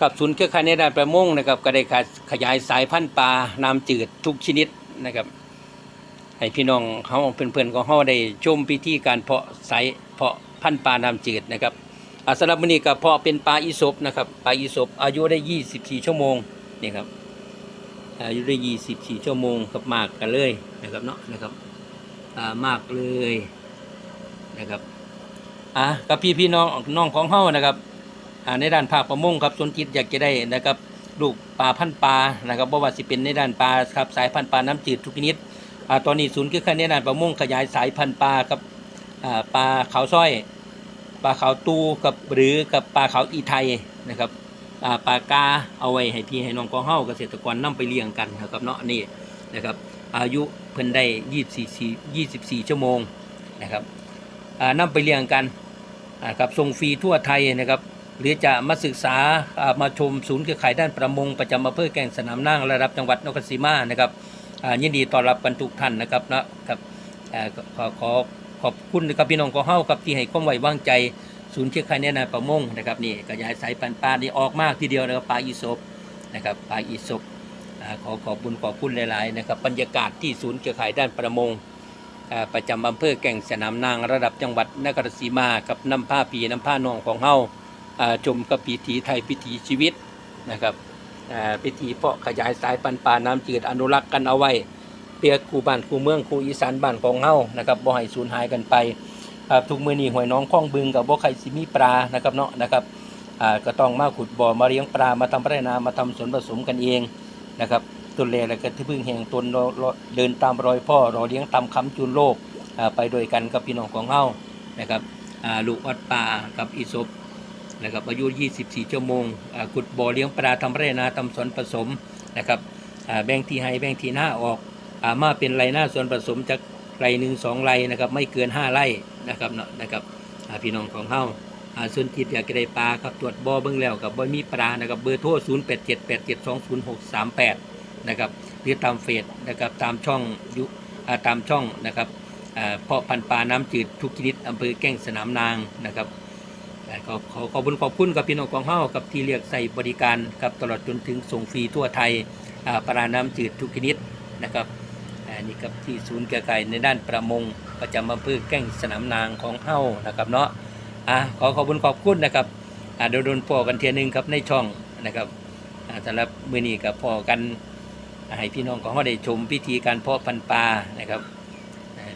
กับศูนย์เครือข่ายในด้านประมงนะครับก็ได้ขยายสายพันธุ์ปลาน้ำจืดทุกชนิดนะครับให้พี่น้องเขาเพื่อนๆของเขาได้ชมพิธีการเพาะสายเพาะพันธุ์ปลาน้ำจืดนะครับอสำหรับมื้อนี้ก็เพาะเป็นปลาอีสบนะครับปลาอีสบอายุได้ 24 ชั่วโมงนี่ครับอายุได้ 24 ชั่วโมงกับมากกันเลยนะครับเนาะนะครับมากเลยนะครับอะกับพี่พี่น้องน้องของเฮานะครับ ในด้านภาคประมงครับสนจิตอยากจะได้นะครับลูกปลาพันปลานะครับบ่ว่าสิเป็นในด้านปลาครับสายพันธุ์ปลาน้ำจืดทุกชนิดตอนนี้ศูนย์คือการในด้านประมงขยายสายพันธุ์ปลากับปลาขาวสร้อยปลาขาวตูกับหรือกับปลาขาวอีไทยนะครับปลากาเอาไว้ให้พี่ให้น้องกองเฮาเกษตรกรนํไปเลี้ยงกันนะครับเนาะนี่นะครับอายุเพิ่นได้24 24 ชั่วโมงนะครับอ่าไปเลี้ยงกันอ่าครับส่งฟรีทั่วไทยนะครับ หรือจะมาศึกษามาชมศูนย์เครือข่ายด้านประมง ประจำอำเภอแก่งสนามนางระดับจังหวัดนครศรีมานะครับยินดีต้อนรับกันทุกท่านนะครับนะครับขอขอขอบคุณนะครับพี่น้องของเฮาครับที่ให้ความไว้วางใจศูนย์เชี่ยวชาญแนะนำประมงนะครับนี่ขยายสายพันปลานี่ออกมากทีเดียวนะครับปลาอีสบนะครับปลาอีสบอ่าขอขอบคุณขอบคุณหลายๆนะครับบรรยากาศที่ศูนย์เครือข่ายด้านประมงประจำอำเภอแก่งสนามนางระดับจังหวัดนครศรีมากับน้ำผ้าปีน้ำผ้านองของเฮาอ่า ชมกับพิธีไทยพิธีชีวิตนะครับอาพิธีเพาะขยายสายพันปลาน้ำจืดอนุรักษ์กันเอาไว้เพื่อคู่บ้านคู่เมืองคู่อีสานบ้านของเฮานะครับบ่ให้สูญหายกันไปอาทุกมื้อนี้หวยน้องคลองบึงกับบ่ใครสิมีปลานะครับเนาะนะครับอาก็ต้องมาขุดบ่อมาเลี้ยงปลามาทำพัฒนามาทำสวนผสมกันเองนะครับตุนเลแล้วก็ที่พึ่งแห่งตนรอรอเดินตามรอยพ่อรอเลี้ยงตามคำจุนโลกอาไปโดวยกันกับพี่น้องของเฮานะครับอาลูกวัดป่ากับอีศบ นะครับอายุ 24 ชั่วโมงขุดบ่อเลี้ยงปลาทำไรนาทำสวนผสมนะครับแบ่งที่ให้แบ่งที่หน้าออกอามาเป็นไรหน้าสวนผสมจากไรหนึ่งสองไรนะครับไม่เกิน 5 ไร่นะครับเนาะนะครับพี่น้องของเฮาอ่าส่วนจิตอยากได้ปลาครับตรวจบ่อเบิ่งแล้วกับบ่มีปลานะครับเบอร์โทร 0 8 7 8 7 2 0 6 3 8นะครับหรือตามเฟซนะครับตามช่องยุตามช่องนะครับอ่าเพาะพันปลาน้ำจืดทุกชนิดอำเภอแก้งสนามนางนะครับ ขอขอขอบคุณขอบคุณกับพี่น้องกองเฮากับที่เรียกใส่บริการครับตลอดจนถึงส่งฟรีทั่วไทยปลาน้ำจืดทุกชนิดนะครับอันนี้ครับที่ศูนย์แก่ไก่ในด้านประมงประจำอำเภอแก้งสนามนางของเฮานะครับเนาะอะขอขอบคุณขอบคุณนะครับอ่าโดนโดนพอกันเทียนึงครับในช่องนะครับอ่าสำหรับมือนี้ก็พอกันให้พี่น้องของเฮาได้ชมพิธีการเพาะพันธุ์ปลานะครับ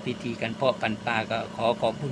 พิธีการเพาะพันธุ์ปลาก็ขอขอบคุณ